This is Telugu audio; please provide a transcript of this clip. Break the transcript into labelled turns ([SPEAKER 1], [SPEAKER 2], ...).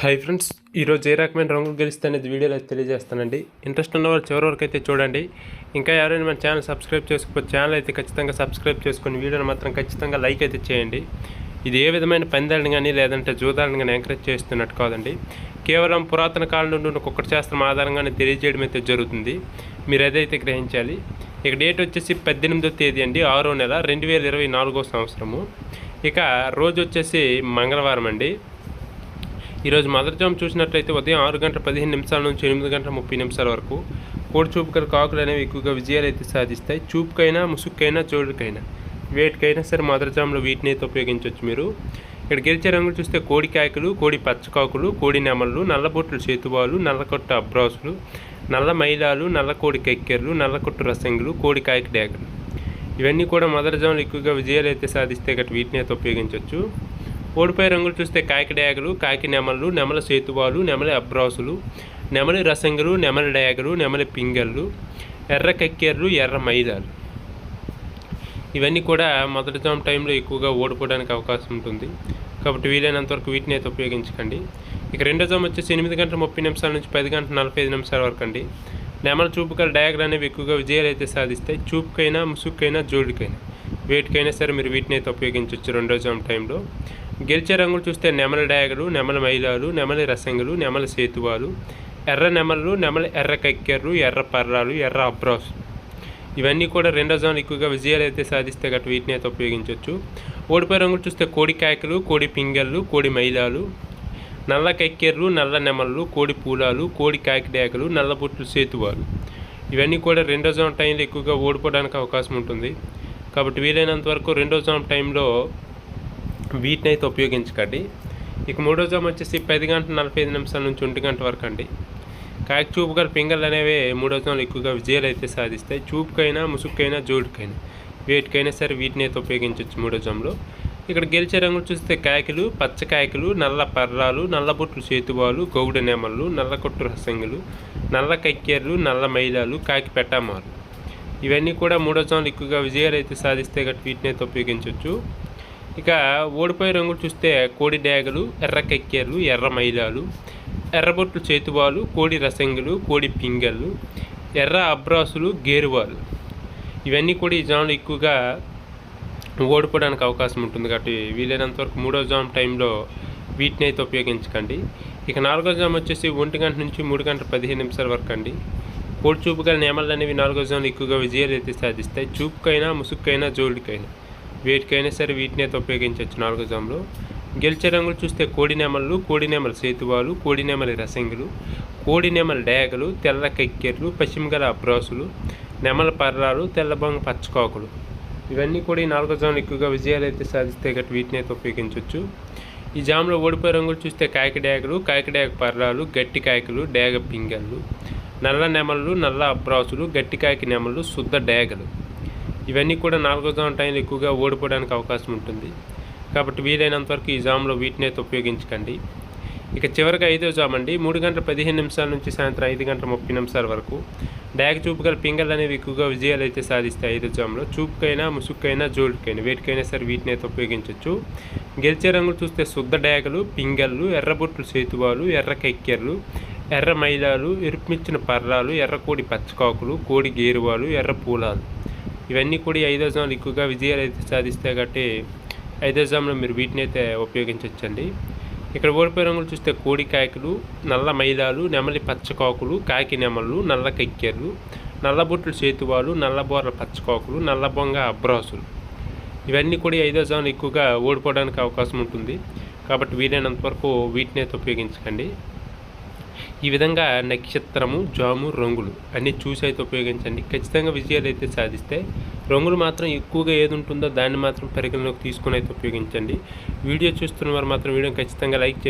[SPEAKER 1] హాయ్ ఫ్రెండ్స్ ఈరోజు ఏ రకమైన రంగులు గెలిస్తే అనేది వీడియోలో అయితే తెలియజేస్తానండి. ఇంట్రెస్ట్ ఉన్న వాళ్ళు చివరి వరకు అయితే చూడండి. ఇంకా ఎవరైనా మన ఛానల్ సబ్స్క్రైబ్ చేసుకోకపోతే ఛానల్ అయితే ఖచ్చితంగా సబ్స్క్రైబ్ చేసుకుని వీడియోని మాత్రం ఖచ్చితంగా లైక్ అయితే చేయండి. ఇది ఏ విధమైన పందాలను కానీ లేదంటే జూదాలను కానీ ఎంకరేజ్ చేస్తున్నట్టు కాదండి. కేవలం పురాతన కాలం నుండి ఉన్న కుక్కటి శాస్త్రం ఆధారంగానే తెలియజేయడం అయితే జరుగుతుంది. మీరు ఏదైతే గ్రహించాలి ఇక డేట్ వచ్చేసి పద్దెనిమిదో తేదీ అండి ఆరో నెల రెండు వేల ఇరవై నాలుగో సంవత్సరము. ఇక రోజు వచ్చేసి మంగళవారం అండి. ఈరోజు మదర్జామ్ చూసినట్లయితే ఉదయం ఆరు గంటల పదిహేను నిమిషాల నుంచి ఎనిమిది గంటల ముప్పై నిమిషాల వరకు కోడి చూపుకల కాకులు అనేవి ఎక్కువగా విజయాలు అయితే సాధిస్తాయి. చూపుకైనా ముసుక్కైనా చోడుకైనా వేటికైనా సరే మదర్జామ్లో వీటిని అయితే ఉపయోగించవచ్చు మీరు. ఇక్కడ గెలిచే రంగులు చూస్తే కోడి కాయకులు కోడి పచ్చకాకులు కోడి నెమళ్ళు నల్లబొట్లు చేతువాలు నల్లకొట్ట అబ్రాసులు నల్ల మైలాలు నల్ల కోడి కెక్కెర్లు నల్లకొట్టు రసంగులు కోడి కాయకు డేగలు ఇవన్నీ కూడా మదర్జామ్లు ఎక్కువగా విజయాలు అయితే సాధిస్తే గట్టి వీటిని అయితే ఉపయోగించవచ్చు. ఓడిపోయే రంగులు చూస్తే కాకి డయాగలు కాకి నెమళ్ళు నెమల సేతువాలు నెమలి అబ్రాసులు నెమలి రసంగులు నెమలి డయాగలు నెమలి పింగళ్ళు ఎర్ర కక్కెర్లు ఎర్ర మైదాలు. ఇవన్నీ కూడా మొదటి జామ్ టైంలో ఎక్కువగా ఓడిపోవడానికి అవకాశం ఉంటుంది. కాబట్టి వీలైనంత వరకు వీటిని అయితే ఉపయోగించకండి. ఇక రెండో జామ్ వచ్చేసి ఎనిమిది గంటల ముప్పై నిమిషాల నుంచి పది గంటల నలభై ఐదు నిమిషాల వరకు అండి. నెమల చూపుకల డయాగ్రా అనేవి ఎక్కువగా విజయాలు అయితే సాధిస్తాయి చూపుకైనా ముసుక్కైనా జోడికైనా వేటికైనా సరే మీరు వీటిని అయితే ఉపయోగించవచ్చు రెండో జామ్ టైంలో. గెలిచే రంగులు చూస్తే నెమల డాగలు నెమల మైలాలు నెమలి రసంగులు నెమల సేతువాలు ఎర్ర నెమలు నెమల ఎర్ర కక్కెర్రు ఎర్ర పర్రాలు ఎర్ర అబ్రాస్. ఇవన్నీ కూడా రెండో జోన్ ఎక్కువగా విజయాలు అయితే సాధిస్తే గట్టు వీటిని అయితే ఉపయోగించవచ్చు ఓడిపోయే రంగులు చూస్తే కోడి కాయకలు కోడి పింగళ్ళు కోడి మైలాలు నల్ల కక్కెర్లు నల్ల నెమళ్ళు కోడి పూలాలు కోడి కాకి డేకలు నల్ల బొట్లు సేతువాలు. ఇవన్నీ కూడా రెండో జోన్ టైంలో ఎక్కువగా ఓడిపోవడానికి అవకాశం ఉంటుంది. కాబట్టి వీలైనంత వరకు రెండో జోన్ టైంలో వీటిని అయితే ఉపయోగించకండి. ఇక మూడో జామ్ వచ్చేసి పది గంటల నలభై ఐదు నిమిషాల నుంచి ఒంటి గంట వరకు అండి. కాకి చూపు గల ఫింగర్లు అనేవి మూడో జాములు ఎక్కువగా విజయాలు అయితే సాధిస్తాయి. చూపుకైనా ముసుగుకైనా జోడుకైనా. వేటికైనా సరే వీటిని అయితే ఉపయోగించవచ్చు మూడో జాములో. ఇక్కడ గెలిచే రంగులు చూస్తే కాయకులు నల్ల పర్రాలు నల్ల బొట్లు చేతువాలు గౌడ నెమళ్ళు నల్ల కొట్టు రసంగులు నల్ల కక్కెర్లు నల్ల మైలాలు కాకి పెట్టామాలు. ఇవన్నీ కూడా మూడో జాములు ఎక్కువగా విజయాలు అయితే సాధిస్తే గట్టి వీటిని అయితే ఉపయోగించవచ్చు. ఇక ఓడిపోయే రంగులు చూస్తే కోడి డేగలు ఎర్ర కెక్కేర్లు ఎర్ర మైలాలు ఎర్రబొట్లు చేతువాలు కోడి రసంగులు కోడి పింగళ్ళు ఎర్ర అబ్రాసులు గేరువాలు. ఇవన్నీ కూడా ఈ జాములు ఎక్కువగా ఓడిపోవడానికి అవకాశం ఉంటుంది కాబట్టి వీలైనంత వరకు మూడో జామ్ టైంలో వీటిని అయితే ఉపయోగించకండి. ఇక నాలుగో జామ్ వచ్చేసి ఒంటి గంట నుంచి మూడు గంటల పదిహేను నిమిషాల వరకు అండి. కోడి చూపు గల నియమాలు అనేవి నాలుగో జాములు ఎక్కువగా విజయాలు అయితే సాధిస్తాయి. చూపుకైనా ముసుక్కైనా జోడికైనా. వేటికైనా సరే వీటిని అయితే ఉపయోగించవచ్చు నాలుగో జామ్లో. గెలిచే రంగులు చూస్తే కోడి కోడినెమల కోడి నెమల సేతువాలు కోడి నెమలి రసంగులు కోడి నెమల డేగలు తెల్ల కెక్కెర్లు పశ్చిమగల అబ్రాసులు నెమల పర్రాలు తెల్లబొంగ పచ్చకాకులు. ఇవన్నీ కూడా ఈ నాలుగో జాములు ఎక్కువగా విజయాలు అయితే సాధిస్తే గట్టి వీటిని అయితే ఉపయోగించవచ్చు. ఈ జామ్లో ఓడిపోయే రంగులు చూస్తే కాయక డేగలు కాయక డేగ పర్రాలు గట్టి కాయకులు డేగ పింగళ్ళు నల్ల నెమళ్ళు నల్ల అబ్రాసులు గట్టికాయకి నెమళ్ళు శుద్ధ డేగలు ఇవన్నీ కూడా నాలుగో జామ్ టైంలో ఎక్కువగా ఓడిపోవడానికి అవకాశం ఉంటుంది. కాబట్టి వీలైనంత వరకు ఈ జామ్లో వీటిని అయితే ఉపయోగించకండి. ఇక చివరిగా ఐదో జామ్ అండి. మూడు గంటల పదిహేను నిమిషాల నుంచి సాయంత్రం ఐదు గంటల ముప్పై నిమిషాల వరకు డాగ్ చూపు గల పింగళ్ళు అనేవి ఎక్కువగా విజయాలు అయితే సాధిస్తాయి ఐదో జామ్లో. చూపుకైనా ముసుక్కైనా జోడుకైనా వేటికైనా సరే వీటిని అయితే ఉపయోగించవచ్చు గెలిచే రంగులు చూస్తే శుద్ధ డాగలు పింగళ్ళు ఎర్రబొట్లు సేతువాలు ఎర్ర కెక్కెర్లు ఎర్ర మైలాలు ఎరుపుమిచ్చిన పర్రాలు ఎర్ర కోడి పచ్చకాకులు కోడి గేరువాలు ఎర్ర పూలాలు. ఇవన్నీ కూడా ఐదో జామ్లు ఎక్కువగా విజయాలు అయితే సాధిస్తాయి కాబట్టి ఐదో జామ్లో మీరు వీటిని అయితే ఉపయోగించవచ్చండి ఇక్కడ ఓడిపోయే రంగులు చూస్తే కోడి కాయకులు నల్ల మైదాలు నెమలి పచ్చకాకులు కాకి నెమళ్ళు నల్ల కెక్కెర్లు నల్ల బొట్లు చేతువాలు నల్ల బోర్ల పచ్చకాకులు నల్ల బొంగ అబ్రాసులు. ఇవన్నీ కూడా ఐదో జామ్లు ఎక్కువగా ఓడిపోవడానికి అవకాశం ఉంటుంది. కాబట్టి వీలైనంత వరకు వీటిని అయితే ఉపయోగించకండి. ఈ విధంగా నక్షత్రము జాము రంగులు అన్నీ చూసి అయితే ఉపయోగించండి. ఖచ్చితంగా విజయాలు అయితే సాధిస్తే రంగులు మాత్రం ఎక్కువగా ఏది ఉంటుందో దాన్ని మాత్రం పరిగణలోకి తీసుకుని అయితే ఉపయోగించండి. వీడియో చూస్తున్న వారు మాత్రం వీడియోని ఖచ్చితంగా లైక్ చేయండి.